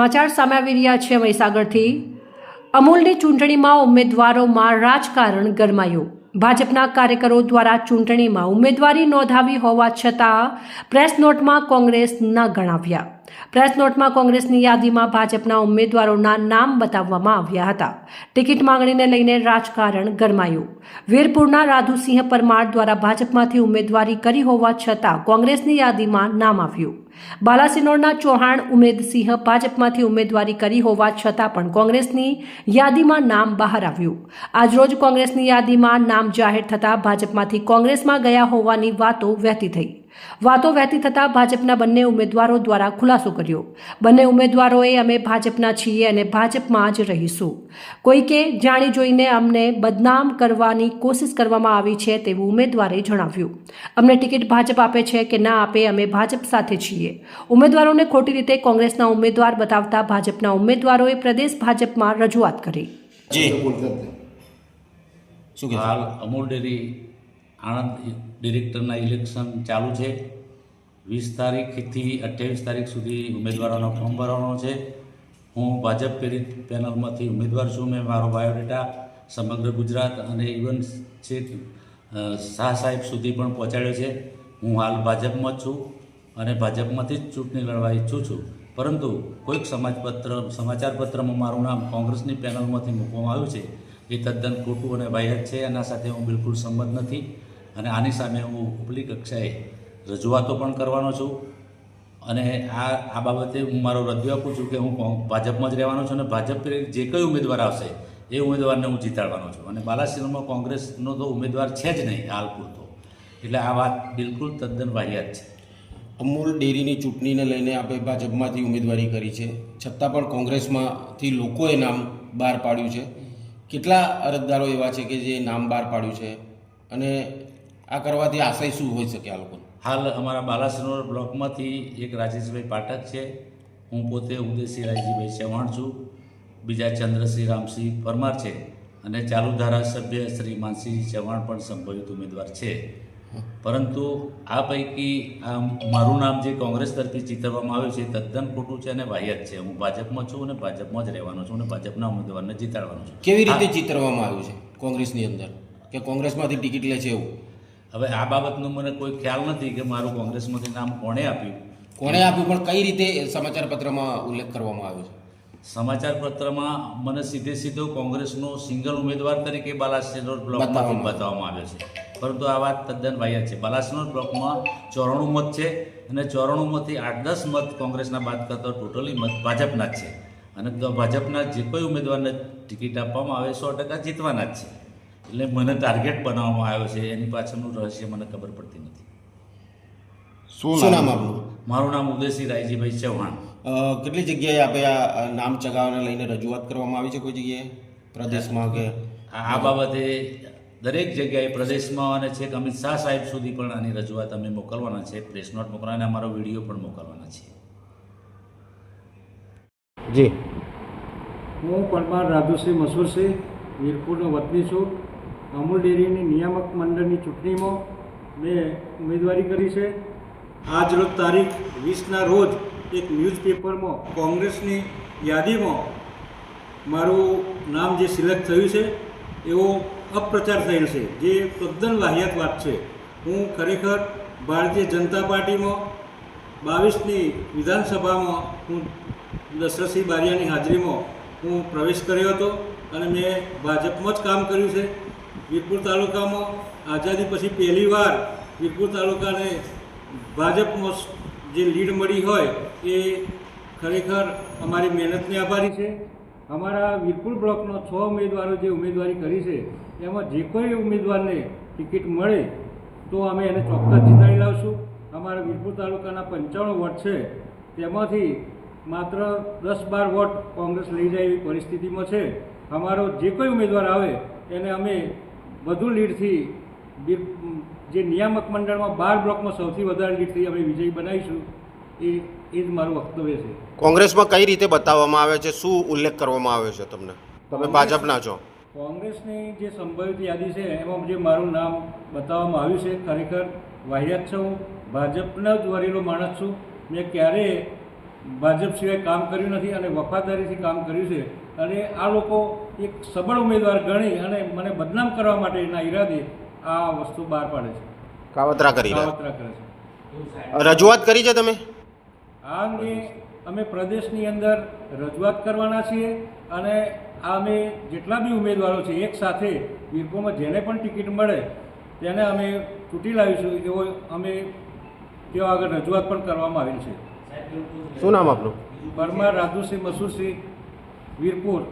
સમાચાર સામે આવી રહ્યા છે મહીસાગરથી. અમૂલની ચૂંટણીમાં ઉમેદવારોમાં રાજકારણ ગરમાયું. ભાજપના કાર્યકરો દ્વારા ચૂંટણીમાં ઉમેદવારી નોંધાવી હોવા છતાં, પ્રેસ નોટમાં કોંગ્રેસ ન ગણાવ્યા. પ્રેસ નોટમાં કોંગ્રેસની યાદીમાં ભાજપના ઉમેદવારોના નામ બતાવવામાં આવ્યા હતા. ટિકિટ માંગણીને લઈને રાજકારણ ગરમાયું. વીરપુરના રાધુસિંહ પરમાર દ્વારા ભાજપમાંથી ઉમેદવારી કરી હોવા છતાં કોંગ્રેસની યાદીમાં નામ આવ્યું. બાલાસિનોરના ચૌહાણ ઉમેદસિંહ ભાજપમાંથી ઉમેદવારી કરી હોવા છતાં પણ કોંગ્રેસની યાદીમાં નામ બહાર આવ્યું. આજરોજ કોંગ્રેસની યાદીમાં નામ જાહેર થતાં ભાજપમાંથી કોંગ્રેસમાં ગયા હોવાની વાતો વહેતી થઈ. વાતો વહેતી થતાં ભાજપના બંને ઉમેદવારો દ્વારા ખુલાસો કર્યો. બંને ઉમેદવારોએ અમે ભાજપના છીએ અને ભાજપમાં જ રહીશું. કોઈકે જાણી જોઈને અમને બદનામ કરવાની કોશિશ કરવામાં આવી છે તેવું ઉમેદવારે જણાવ્યું. અમને ટિકિટ ભાજપ આપે છે કે ના આપે અમે ભાજપ સાથે છીએ. ઉમેદવારોને ખોટી રીતે કોંગ્રેસના ઉમેદવાર બતાવતા ભાજપના ઉમેદવારોએ પ્રદેશ ભાજપમાં રજૂઆત કરી. હાલ અમૂલ ડેરી આણંદ ડિરેક્ટરના ઇલેક્શન ચાલુ છે. વીસ તારીખથી અઠ્યાવીસ તારીખ સુધી ઉમેદવારોનો ફોર્મ ભરવાનો છે. હું ભાજપ પ્રેરિત પેનલમાંથી ઉમેદવાર છું. મેં મારો બાયોડેટા સમગ્ર ગુજરાત અને ઇવન છેક શાહ સાહેબ સુધી પણ પહોંચાડ્યો છે. હું હાલ ભાજપમાં જ છું અને ભાજપમાંથી જ ચૂંટણી લડવા ઈચ્છું છું. પરંતુ કોઈક સમાજપત્ર, સમાચારપત્રમાં મારું નામ કોંગ્રેસની પેનલમાંથી મૂકવામાં આવ્યું છે. એ તદ્દન ખોટું અને બાહ્ય છે. એના સાથે હું બિલકુલ સંમત નથી. અને આની સામે હું ઉપલી કક્ષાએ રજૂઆતો પણ કરવાનો છું. અને આ આ બાબતે હું મારો રજૂ આપું છું કે હું ભાજપમાં જ રહેવાનો છું અને ભાજપ જે કંઈ ઉમેદવાર આવશે, એ ઉમેદવારને હું જીતાડવાનો છું. અને બાલાસિનોરમાં કોંગ્રેસનો તો ઉમેદવાર છે જ નહીં, હાલ પૂરતો. એટલે આ વાત બિલકુલ તદ્દન વાહિયાત છે. અમૂલ ડેરીની ચૂંટણીને લઈને આપણે ભાજપમાંથી ઉમેદવારી કરી છે. છતાં પણ કોંગ્રેસમાંથી લોકોએ નામ બહાર પાડ્યું છે. કેટલા અરજદારો એવા છે કે જે નામ બહાર પાડ્યું છે? અને આ કરવાથી આશય શું હોઈ શકે આ લોકોને? હાલ અમારા બાલાસનોર બ્લોકમાંથી એક રાજેશભાઈ પાઠક છે. હું પોતે ઉદયસિંહ રાજીભાઈ ચૌહાણ છું. બીજા ચંદ્રસિંહ રામસિંહ પરમાર છે. અને ચાલુ ધારાસભ્ય શ્રી માનસિંહ ચૌહાણ પણ સંભવિત ઉમેદવાર છે. પરંતુ આ પૈકી આ મારું નામ જે કોંગ્રેસ તરફથી ચિતરવામાં આવ્યું છે એ તદ્દન ખોટું છે અને વાહિયાત છે. હું ભાજપમાં છું અને ભાજપમાં જ રહેવાનો છું અને ભાજપના ઉમેદવારને જીતાડવાનો છું. કેવી રીતે ચિતરવામાં આવ્યું છે કોંગ્રેસની અંદર? કે કોંગ્રેસમાંથી ટિકિટ લે છે એવું? હવે આ બાબતનો મને કોઈ ખ્યાલ નથી કે મારું કોંગ્રેસમાંથી નામ કોણે આપ્યું? કોણે આપ્યું પણ કઈ રીતે સમાચાર પત્રમાં ઉલ્લેખ કરવામાં આવ્યો છે? સમાચાર પત્રમાં મને સીધે સીધો કોંગ્રેસનો સિંગલ ઉમેદવાર તરીકે બાલાસિનોર બ્લોકમાંથી બતાવવામાં બતાવવામાં આવ્યો છે. પરંતુ આ વાત તદ્દન વાહિયાત છે. બાલાસિનોર બ્લોકમાં ચોરાણું મત છે અને ચોરાણુંમાંથી આઠ દસ મત કોંગ્રેસના બાદ કરતા ટોટલી મત ભાજપના જ છે. અને ભાજપના જે કોઈ ઉમેદવારને ટિકિટ આપવામાં આવે સો ટકા જીતવાના જ છે. એટલે મને ટાર્ગેટ બનાવવામાં આવ્યો છે એની પાછળનું રહસ્ય મને ખબર પડતી નથી. શું નામ આપણું મારું નામ ઉદયસિંહ રાયજીભાઈ ચૌહાણ. કેટલી જગ્યાએ આપણે આ નામ ચગાવવાને લઈને રજૂઆત કરવામાં આવી છે કોઈ જગ્યાએ? પ્રદેશમાં કે આ આ બાબતે દરેક જગ્યાએ પ્રદેશમાં અને છેક અમિત શાહ સાહેબ સુધી પણ આની રજૂઆત અમે મોકલવાના છે પ્રેસ નોટ મોકલવાના અને અમારો વીડિયો પણ મોકલવાના છે. જી. હું પરમાર રાધુસિંહ મસૂરસિંહ વીરપુરનો વતની છું. અમૂલ ડેરીની નિયામક મંડળની ચૂંટણીમાં મેં ઉમેદવારી કરી છે. આજ રોજ તારીખ વીસના રોજ એક ન્યૂઝપેપરમાં કોંગ્રેસની યાદીમાં મારું નામ જે સિલેક્ટ થયું છે, એવો અપપ્રચાર થયેલ છે. જે તદ્દન વાહિયાત વાત છે. હું ખરેખર ભારતીય જનતા પાર્ટીમાં બાવીસની વિધાનસભામાં હું દશરથસિંહ બારિયાની હાજરીમાં હું પ્રવેશ કર્યો હતો અને મેં ભાજપમાં જ કામ કર્યું છે. વીરપુર તાલુકામાં આઝાદી પછી પહેલીવાર વીરપુર તાલુકાને ભાજપમાં જે લીડ મળી હોય એ ખરેખર અમારી મહેનતને આભારી છે. અમારા વીરપુર બ્લોકનો છ ઉમેદવારો જે ઉમેદવારી કરી છે, એમાં જે કોઈ ઉમેદવારને ટિકિટ મળે તો અમે એને ચોક્કસ જીતાડી લાવશું. અમારા વીરપુર તાલુકાના પંચાણું વોટ છે, તેમાંથી માત્ર દસ બાર વોટ કોંગ્રેસ લઈ જાય એવી પરિસ્થિતિમાં છે. અમારો જે કોઈ ઉમેદવાર આવે, એને અમે વધુ લીડથી જે નિયામક મંડળમાં બાર બ્લોકમાં સૌથી વધારે લીડથી અમે વિજય બનાવીશું એ એ જ મારું વક્તવ્ય છે. કોંગ્રેસમાં કઈ રીતે બતાવવામાં આવે છે? શું ઉલ્લેખ કરવામાં આવ્યો છે તમને? તમે ભાજપના છો. કોંગ્રેસની જે સંભવિત યાદી છે એમાં જે મારું નામ બતાવવામાં આવ્યું છે ખરેખર વાહિયાત છે હું ભાજપનો જ વરેલો માણસ છું. મેં ક્યારેય ભાજપ સિવાય કામ કર્યું નથી અને વફાદારીથી કામ કર્યું છે. અને આ લોકો એક સબળ ઉમેદવાર ગણી અને મને બદનામ કરવા માટેના ઈરાદે આ વસ્તુ બહાર પાડે છે. કાવતરા કરી કાવતરા કરે છે. રજૂઆત કરી છે તમે? આ અંગે અમે પ્રદેશની અંદર રજૂઆત કરવાના છીએ અને આ અમે જેટલા બી ઉમેદવારો છે એક સાથે વીરપુરમાં જેને પણ ટિકિટ મળે તેને અમે ચૂંટી લાવીશું એવો અમે તેઓ આગળ રજૂઆત પણ કરવામાં આવી છે. શું નામ આપનું? પરમાર રાધુસિંહ મસૂરસિંહ વીરપુર.